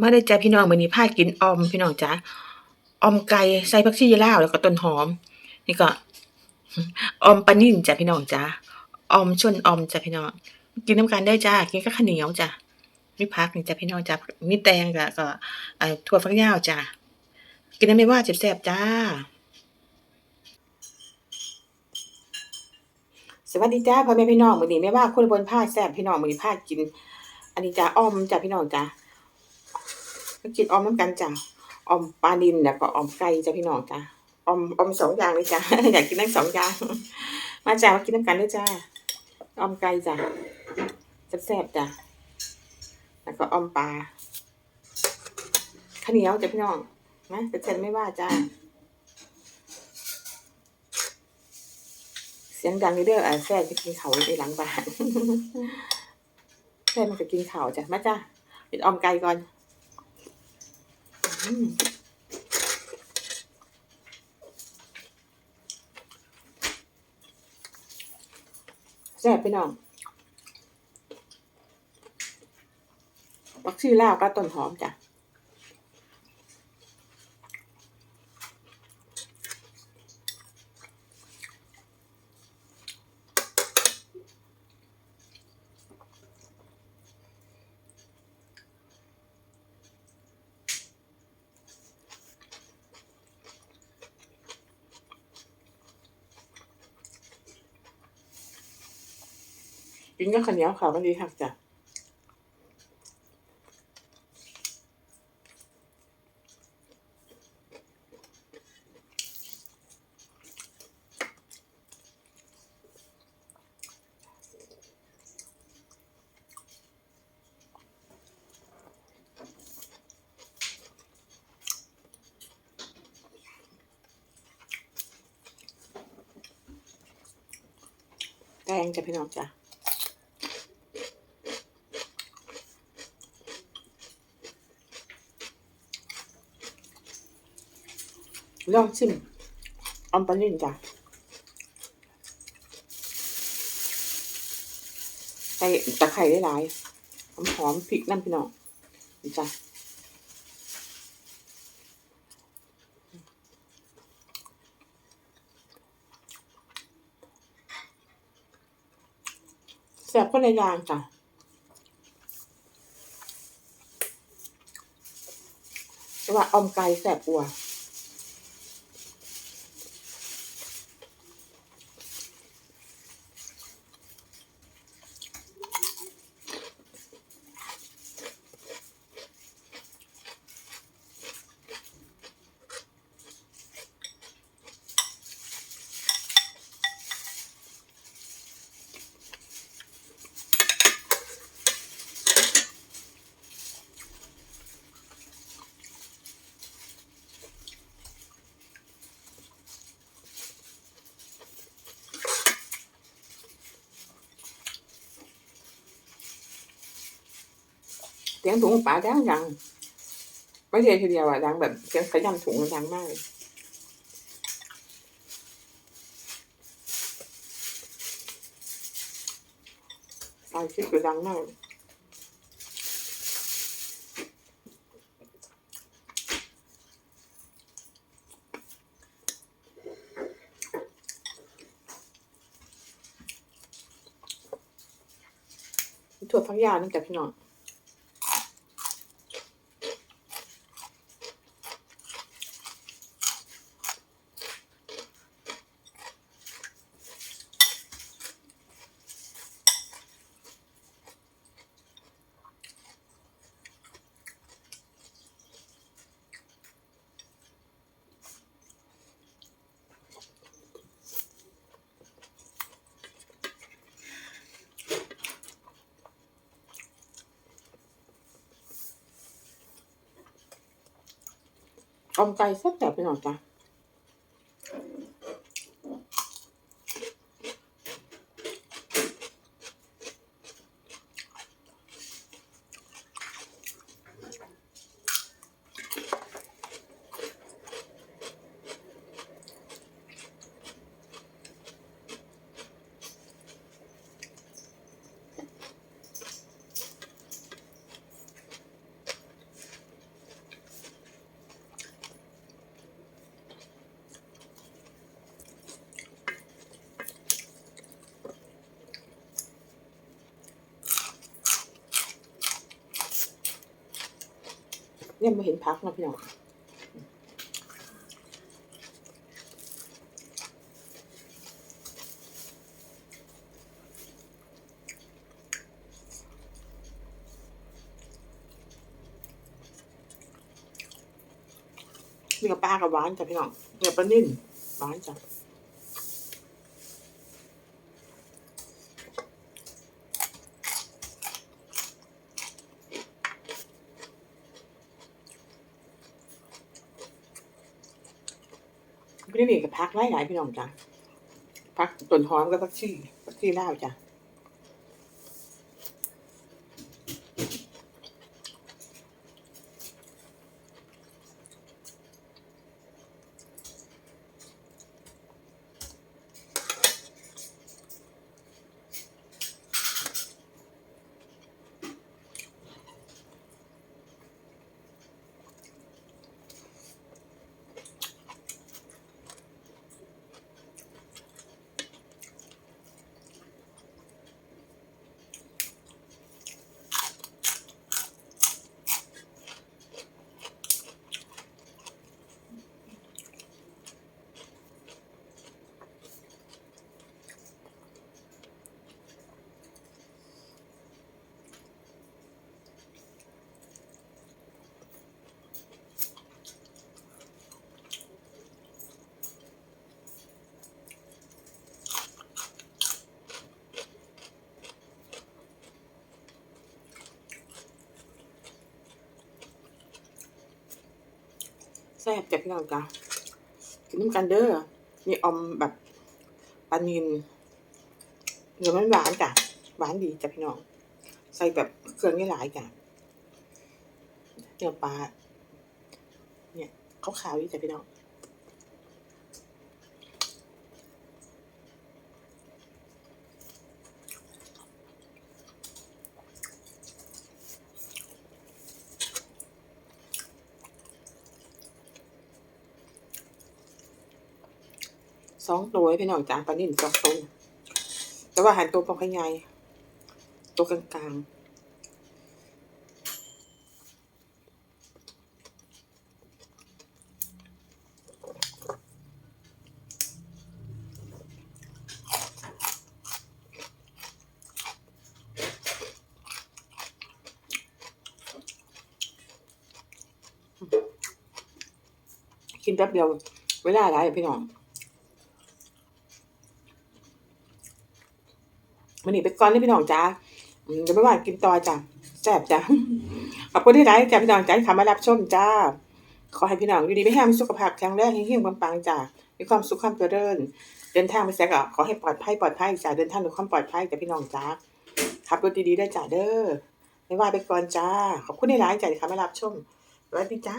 มาได้อจ้ะพี่น้องมื้อนี้พากินออมพี่น้องจ๋าออมไก่ใส่ผักชีลาวแล้วก็ต้นหอม นี่ก็ออมปลานิ่นจ้ะพี่น้องจ๋าออมชนออมจ้ะพี่น้อง กินน้ำกันได้จ้ากินกับข้าวเหนียวจ้ะมีผักนี่จ้ะพี่น้องจ้ะมีแตงจ้ะก็ถั่วฝักยาวจ้ะกินได้ไม่ว่าแซ่บๆจ้า สวัสดีจ้าพ่อแม่พี่น้องมื้อนี้แม่ว่าคนบนผ้าแซ่บพี่น้องมื้อนี้พากิน อันนี้จ้าออมจ้ะพี่น้องจ้า มากินออมน้ำกันจ้ะออมปลาดินแล้วก็ออมไก่จ้ะพี่น้องจ้าออมออมสองอย่างเลยจ้ะอยากกินทั้งสองอย่างมาจ้ามากินน้ำกันด้วยจ้าออมไก่จ้ะแซ่บๆจ้ะแล้วก็ออมปลาข้าวเหนียวจ้ะพี่น้องนะแต่ฉันไม่ว่าจ้าเสียงดังเด้ออะแซ่จะกินเขาในหลังบ้านแซ่มันจะกินเขาจ้ะมาจ้ะเป็นออมไก่ก่อน แซ่บพี่น้องบักชีลาวก็ต้นหอมจ้ะ กินก็ข้าวเหนียวขาวมันดีค่ะจ้ะแดงจ้ะพี่น้องจ้ะ ลองชิมออมปลานิ่นจ้ะใส่ตะไคร้ได้หลายหอมหอมพริกน้ำพี่น้องจ้ะแซ่บก็เลยยางจ้ะว่าอมไก่แซ่บกว่า สียงถุงปลาดังดังไม่ใช่ทีเดียวอะดังแบบเสียงขยำถุงดังมากเลยไฟชิดก็ดังมากเลยถั่วพักยาวนั่นจ้ะพี่น้อง ออมไก่แซ่บๆพี่น้องจ้ะ เนี่ยมาเห็นพักนะพี่น้องเนี่กับปลากับหวานจ้ะพี่น้องเนี่ยปลานิ่นหวานจ้ะ พี่นี่กับพักหลายหลายพี่น้องจ้ะพักต้นหอมกับพักชี่พักชี่เลาจ้ะ แซ่บจ้ะพี่น้องจ้ะกินน้ำกันเด้อมีอมแบบปลานินเนื้อมันหวานจ้ะหวานดีจ้ะพี่น้อง ใส่แบบเครื่องหลายจ้ะเนื้อปลาเนี่ยขาวๆดีจ้ะพี่น้อง สองตัวให้พี่น้องจ้าปลานิ่นสองตัวแต่ว่าหันตัวปลาขยายตัวกลางๆกินแป๊บเดียวเวลาอะไรพี่น้อง มันนี่ไปก่อนเลยพี่น้องจ้าอืมเดี๋ยวไม่ว่ากินต่อจ้ะแซ่บจ้ะขอบคุณที่ไลค์จ้ะพี่น้องจ้าที่ขามารับชมจ้า ขอให้พี่น้องอยู่ดีไม่แห้งมีสุขภาพแข็งแรงเฮงๆปังๆจ้ะมีความสุขความเจริญ เดินทางไปแซกอะขอให้ปลอดภัยปลอดภัยจ้ะเดินทางด้วยความปลอดภัยจ้ะพี่น้องจ้าขับรถดีๆได้จ้ะเด้อไม่ว่าไปก่อนจ้า ขอบคุณที่ไลค์จ้ะที่ขามารับชมสวัสดีจ้า